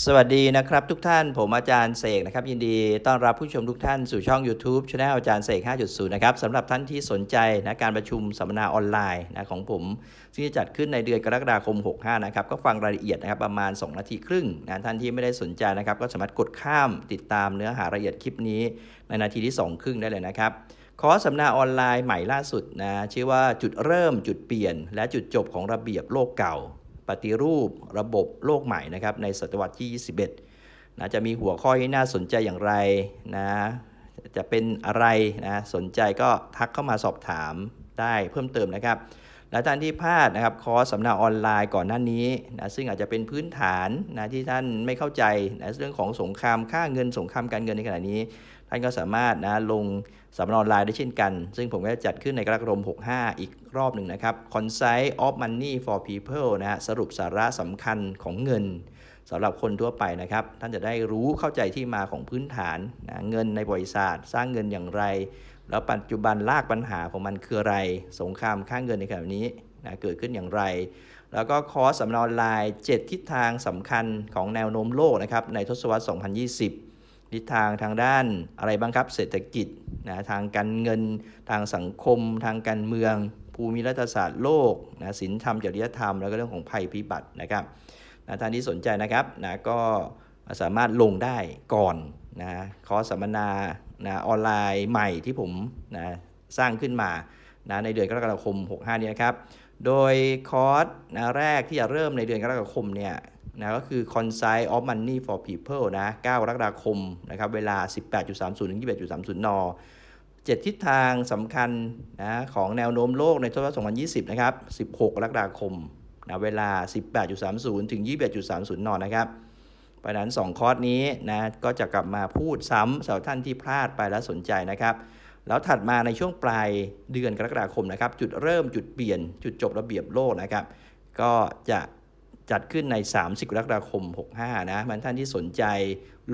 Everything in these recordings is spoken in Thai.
สวัสดีนะครับทุกท่านผมอาจารย์เสกนะครับ ยินดีต้อนรับผู้ชมทุกท่านสู่ช่อง YouTube Channel อาจารย์เสก 5.0 นะครับสำหรับท่านที่สนใจนะการประชุมสัมมนาออนไลน์นะของผมซึ่งจะจัดขึ้นในเดือนกรกฎาคม 65 นะครับ ก็ฟังรายละเอียดนะครับประมาณ 2 นาทีครึ่งนะท่านที่ไม่ได้สนใจนะครับ ก็สามารถกดข้ามติดตามเนื้อหารายละเอียดคลิปนี้ในนาทีที่ 2 ครึ่งได้เลยนะครับคอร์สสัมมนาออนไลน์ใหม่ล่าสุดนะชื่อว่าจุดเริ่มจุดเปลี่ยน และจุดจบของระเบียบโลกเก่า ปฏิรูประบบโลกใหม่นะครับในศตวรรษที่ 21นะจะมีหัวข้อที่น่าสนใจอย่างไรนะจะเป็นอะไรนะสนใจก็ทักเข้ามาสอบถามได้เพิ่มเติมนะครับ และท่านที่พลาดนะครับคอร์สสัมมนาออนไลน์ก่อนหน้านี้นะซึ่งอาจจะเป็นพื้นฐานนะที่ท่านไม่เข้าใจนะเรื่องของสงครามค่าเงินสงครามการเงินในขณะนี้ ท่านก็สามารถนะลงสัมมนาออนไลน์ได้เช่นกัน ซึ่งผมก็จะจัดขึ้นในกรกฎาคม 65 อีกรอบหนึ่งนะครับ Concise of Money for People นะฮะสรุปสาระสำคัญของเงิน สำหรับคนทั่วไปนะครับ ท่านจะได้รู้เข้าใจที่มาของพื้นฐานนะเงินในบริษัทสร้างเงินอย่างไร แล้วปัจจุบันลากปัญหาของมันคืออะไร สงครามค่างเงินในขณะนี้นะเกิดขึ้นอย่างไร แล้วก็คอร์สสัมมนออนไลน์ 7 ทิศทางสำคัญของแนวโน้มโลกนะครับในทศวรรษ 2020 ทิศทางทางด้านอะไรบ้างครับ เศรษฐกิจนะทางการเงิน ทางสังคม ทางการเมือง ภูมิรัฐศาสตร์โลกนะศีลธรรมจริยธรรม แล้วก็เรื่องของภัยพิบัตินะครับ นะท่านที่สนใจนะครับนะก็สามารถลงได้ก่อนนะคอร์สสัมมนานะออนไลน์ใหม่ที่ผมนะสร้างขึ้นมานะในเดือนกรกฎาคม 65 นี้นะครับ โดยคอร์สนะแรกที่จะเริ่มในเดือนกรกฎาคมเนี่ยนะก็คือ Consight of Money for People นะ 9 กรกฎาคมนะครับ เวลา 18.30 ถึง 21.30 น 7 ทิศทางสำคัญนะของแนวโน้มโลกในทศวรรษ 2020 นะครับ 16 กรกฎาคม นะเวลา 18.30 ถึง 21.30 นนะครับ เพราะนั้น 2 คอร์สนี้นะก็จะกลับมาพูดซ้ำสำหรับท่านที่พลาดไปและสนใจนะครับแล้วถัดมาในช่วงปลายเดือนกรกฎาคมนะครับ จุดเริ่มจุดเปลี่ยนจุดจบระเบียบโลกนะครับ ก็จะ จัดขึ้นใน 30กรกฎาคม 65 นะมันท่านที่สนใจ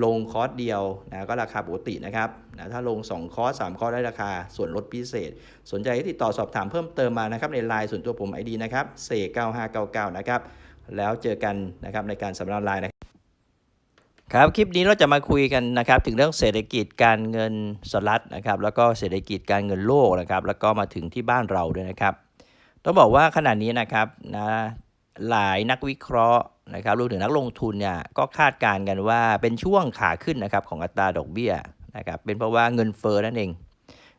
ลงคอร์สเดียวนะก็ราคาปกตินะครับนะถ้าลง 2 คอร์ส 3 คอร์สได้ราคาส่วนลดพิเศษ สนใจติดต่อสอบถามเพิ่มเติมมานะครับ ในไลน์ส่วนตัวผม ID นะครับเซ9599 นะครับ แล้วเจอกันนะครับในการสำนักไลน์นะครับครับ คลิปนี้เราจะมาคุยกันนะครับถึงเรื่องเศรษฐกิจการเงินสหรัฐนะครับแล้วก็เศรษฐกิจการเงินโลกนะครับแล้วก็มาถึงที่บ้านเราด้วยนะครับ ต้องบอกว่าขณะนี้นะครับนะ หลายนักวิเคราะห์นะครับรวมถึงนักลงทุนเนี่ยก็คาดการณ์กันว่าเป็นช่วงขาขึ้นนะครับของอัตราดอกเบี้ยนะครับเป็นเพราะว่าเงินเฟ้อนั่นเอง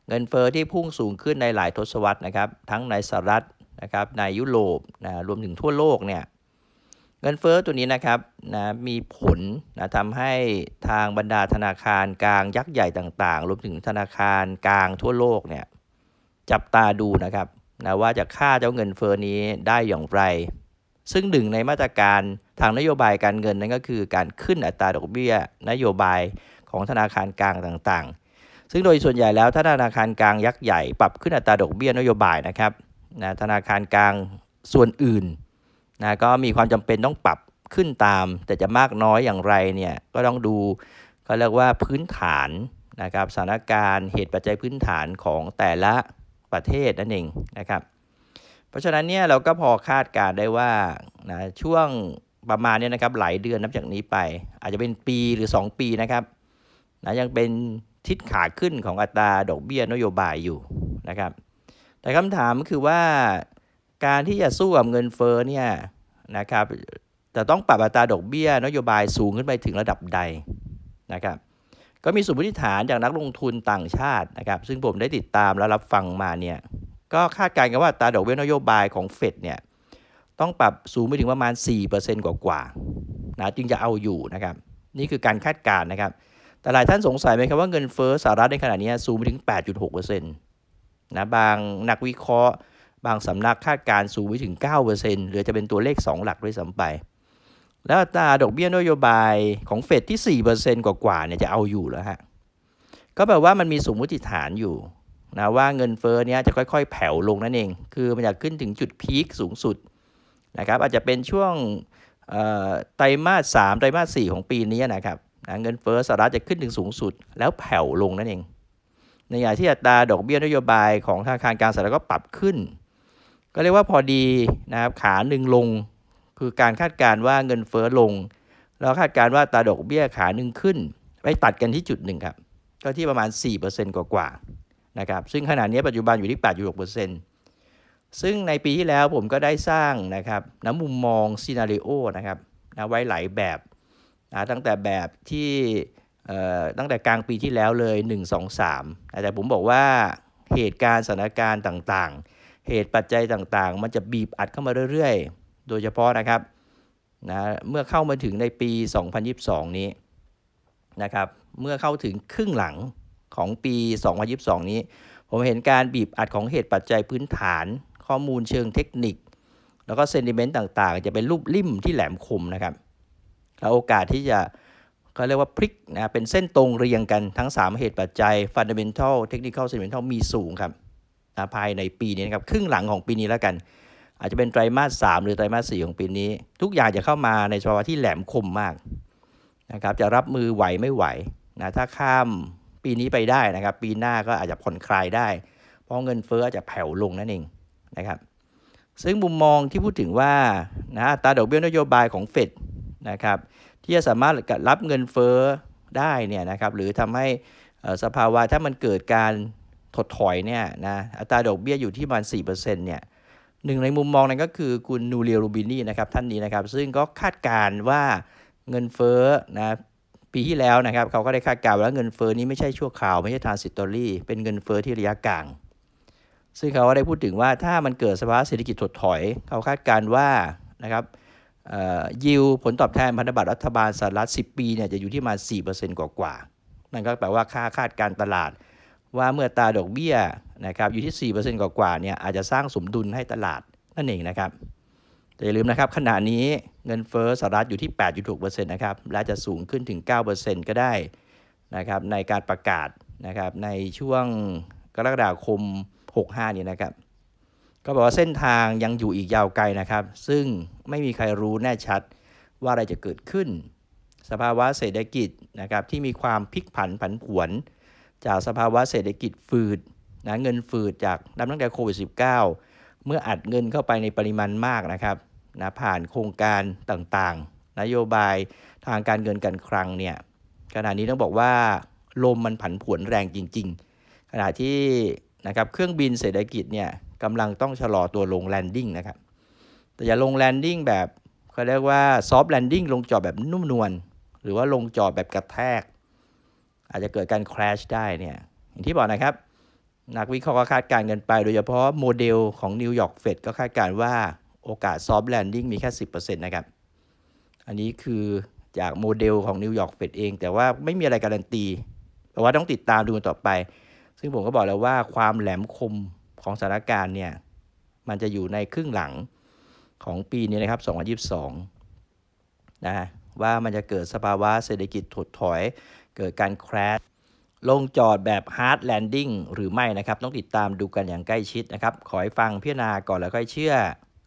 เงินเฟ้อที่พุ่งสูงขึ้นในหลายทศวรรษนะครับทั้งในสหรัฐนะครับในยุโรปนะรวมถึงทั่วโลกเนี่ยเงินเฟ้อตัวนี้นะครับนะมีผลนะทำให้ทางบรรดาธนาคารกลางยักษ์ใหญ่ต่างๆ รวมถึงธนาคารกลางทั่วโลกเนี่ยจับตาดูนะครับนะว่าจะค่าเจ้าเงินเฟ้อนี้ได้อย่างไร ซึ่งหนึ่งในมาตรการทางนโยบายการเงินนั่นก็คือการขึ้นอัตราดอกเบี้ย นโยบายของธนาคารกลางต่างๆ ซึ่งโดยส่วนใหญ่แล้วถ้าธนาคารกลางยักษ์ใหญ่ปรับขึ้นอัตราดอกเบี้ยนโยบายนะครับนะธนาคารกลางส่วนอื่นนะก็มีความจำเป็นต้องปรับขึ้นตาม แต่จะมากน้อยอย่างไรเนี่ยก็ต้องดูเขาเรียกว่าพื้นฐานนะครับสถานการณ์เหตุปัจจัยพื้นฐานของแต่ละประเทศนั่นเองนะครับ เพราะฉะนั้นเนี่ยเราก็พอคาดการได้ว่านะช่วงประมาณเนี้นะครับหลายเดือนนับจากนี้ไป อาจจะเป็นปีหรือ 2 ปีนะครับนะยังเป็นทิศขาขึ้นของอัตราดอกเบี้ยนโยบายอยู่นะครับ แต่คำถามคือว่าการที่จะสู้กับเงินเฟ้อเนี่ยนะครับจะต้องปรับอัตราดอกเบี้ยนโยบายสูงขึ้นไปถึงระดับใดนะครับ ก็มีสมมติฐานจากนักลงทุนต่างชาตินะครับ ซึ่งผมได้ติดตามและรับฟังมาเนี่ย ก็คาดการณ์กันว่าตาดอกเบี้ยนโยบายของเฟดเนี่ยต้องปรับสูงไปถึงประมาณ 4%กว่ากว่าๆนะจึงจะเอาอยู่นะครับ นี่คือการคาดการณ์นะครับแต่หลายท่านสงสัยไหมครับว่าเงินเฟ้อสหรัฐในขณะนี้สูงไปถึง 8.6%นะบางนักวิเคราะห์ บางสำนักคาดการณ์สูงไปถึง 9%หรือจะเป็นตัวเลข 2 หลักด้วยซ้ำไป แล้วตาดอกเบี้ยนโยบายของเฟดที่ 4%กว่าๆเนี่ยจะเอาอยู่แล้วฮะก็แปลว่ามันมีสมมติฐานอยู่ นะว่าเงินเฟ้อเนี้ยจะค่อยๆ แผ่วลงนั่นเอง คือมันจะขึ้นถึงจุดพีคสูงสุดนะครับอาจจะเป็นช่วงไตรมาสสามไตรมาสสี่ของปีนี้นะครับนะเงินเฟ้อสหรัฐจะขึ้นถึงสูงสุด แล้วแผ่วลงนั่นเอง ในอย่างที่อัตราดอกเบี้ยนโยบายของธนาคารกลางสหรัฐก็ปรับขึ้น ก็เรียกว่าพอดีนะครับขาหนึ่งลง คือการคาดการณ์ว่าเงินเฟ้อลงเราคาดการณ์ว่าอัตราดอกเบี้ยขาหนึ่งขึ้น ไปตัดกันที่จุดหนึ่งครับ ก็ที่ประมาณ 4%กว่ากว่าๆ นะครับซึ่งขณะนี้ปัจจุบันอยู่ที่8.6%ซึ่งในปีที่แล้วผมก็ได้สร้างนะครับน้ำมุมมองซีนารีโอนะครับนะไว้หลายแบบนะตั้งแต่แบบที่ตั้งแต่กลางปีที่แล้วเลย 1 2 3 แต่ผมบอกว่าเหตุการณ์สถานการณ์ต่างๆ เหตุปัจจัยต่างๆ มันจะบีบอัดเข้ามาเรื่อยๆ โดยเฉพาะนะครับนะเมื่อเข้ามาถึงในปี 2022 นี้นะครับ เมื่อเข้าถึงครึ่งหลัง ของปี 2022 นี้ ผมเห็นการบีบอัดของเหตุปัจจัยพื้นฐาน ข้อมูลเชิงเทคนิค แล้วก็เซนติเมนต์ต่างๆ จะเป็นรูปลิ่มที่แหลมคมนะครับ แล้วโอกาสที่จะเขาเรียกว่าพลิกนะเป็นเส้นตรงเรียงกันทั้ง 3 เหตุปัจจัย Fundamental Technical Sentimental มีสูงครับนะภายในปีนี้นะครับครึ่งหลังของปีนี้แล้วกัน อาจจะเป็นไตรมาส 3 หรือไตรมาส 4 ของปีนี้ ทุกอย่างจะเข้ามาในสภาวะที่แหลมคมมากนะครับจะรับมือไหวไม่ไหวนะถ้าข้าม ปีนี้ไปได้นะครับ ปีหน้าก็อาจจะผ่อนคลายได้ เพราะเงินเฟ้ออาจจะแผ่วลงนั่นเองนะครับ ซึ่งมุมมองที่พูดถึงว่านะอัตราดอกเบี้ยนโยบายของเฟดนะครับ ที่จะสามารถรับเงินเฟ้อได้เนี่ยนะครับหรือทำให้สภาวะถ้ามันเกิดการถดถอยเนี่ยนะอัตราดอกเบี้ยอยู่ที่ประมาณ4%เนี่ยหนึ่งในมุมมองนั้นก็คือคุณนูเรียรูบินี่นะครับท่านนี้นะครับ ซึ่งก็คาดการณ์ว่าเงินเฟ้อนะ ปีที่แล้วนะครับเขาก็ได้คาดการณ์ว่าเงินเฟ้อนี้ไม่ใช่ชั่วคราวไม่ใช่ทานสิตอรี่เป็นเงินเฟ้อที่ระยะกลาง ซึ่งเขาก็ได้พูดถึงว่าถ้ามันเกิดสภาวะเศรษฐกิจถดถอย เขาคาดการณ์ว่านะครับยิวผลตอบแทนพันธบัตรรัฐบาลสหรัฐ 10 ปีเนี่ยจะอยู่ที่ประมาณ4%กว่ากว่าๆนั่นก็แปลว่าค่าคาดการณ์ตลาด ว่าเมื่อตาดอกเบี้ยนะครับอยู่ที่ 4%กว่ากว่าๆเนี่ยอาจจะสร้างสมดุลให้ตลาดนั่นเองนะครับ แต่อย่าลืมนะครับขณะนี้เงินเฟ้อสหรัฐอยู่ที่ 8.6%นะครับ และจะสูงขึ้นถึง 9%ก็ได้นะครับในการประกาศนะครับในช่วงกรกฎาคม 65 นี้นะครับ ก็บอกว่าเส้นทางยังอยู่อีกยาวไกลนะครับ ซึ่งไม่มีใครรู้แน่ชัดว่าอะไรจะเกิดขึ้น สภาวะเศรษฐกิจนะครับที่มีความพลิกผันผันผวน จากสภาวะเศรษฐกิจฝืดนะเงินฝืดจากนับตั้งแต่โควิด -19 เมื่ออัดเงินเข้าไปในปริมาณมากนะครับ นะผ่านโครงการต่างๆ นโยบายทางการเงินการคลังเนี่ยขณะนี้ต้องบอกว่าลมมันผันผวนแรงจริง ๆ ขณะที่นะครับเครื่องบินเศรษฐกิจเนี่ยกำลังต้องชะลอตัวลงแลนดิ้งนะครับแต่อย่าลงแลนดิ้งแบบเขาเรียกว่าซอฟต์แลนดิ้งลงจอดแบบนุ่มนวลหรือว่าลงจอดแบบกระแทก อาจจะเกิดการคราชได้เนี่ยอย่างที่บอกนะครับ นักวิเคราะห์ก็คาดการณ์กันไป โดยเฉพาะโมเดลของนิวยอร์กเฟดก็คาดการณ์ว่า โอกาสซอฟต์แลนดิ้งมีแค่ 10%นะครับ อันนี้คือจากโมเดลของนิวยอร์กเฟดเอง แต่ว่าไม่มีอะไรการันตีแต่ว่าต้องติดตามดูกันต่อไป ซึ่งผมก็บอกแล้วว่าความแหลมคมของสถานการณ์เนี่ย มันจะอยู่ในครึ่งหลังของปีนี้นะครับ 2022 นะว่ามันจะเกิดสภาวะเศรษฐกิจถดถอย เกิดการแครชลงจอดแบบฮาร์ดแลนดิ้งหรือไม่นะครับ ต้องติดตามดูกันอย่างใกล้ชิดนะครับ ขอให้ฟังพิจารณาก่อนแล้วค่อยเชื่อ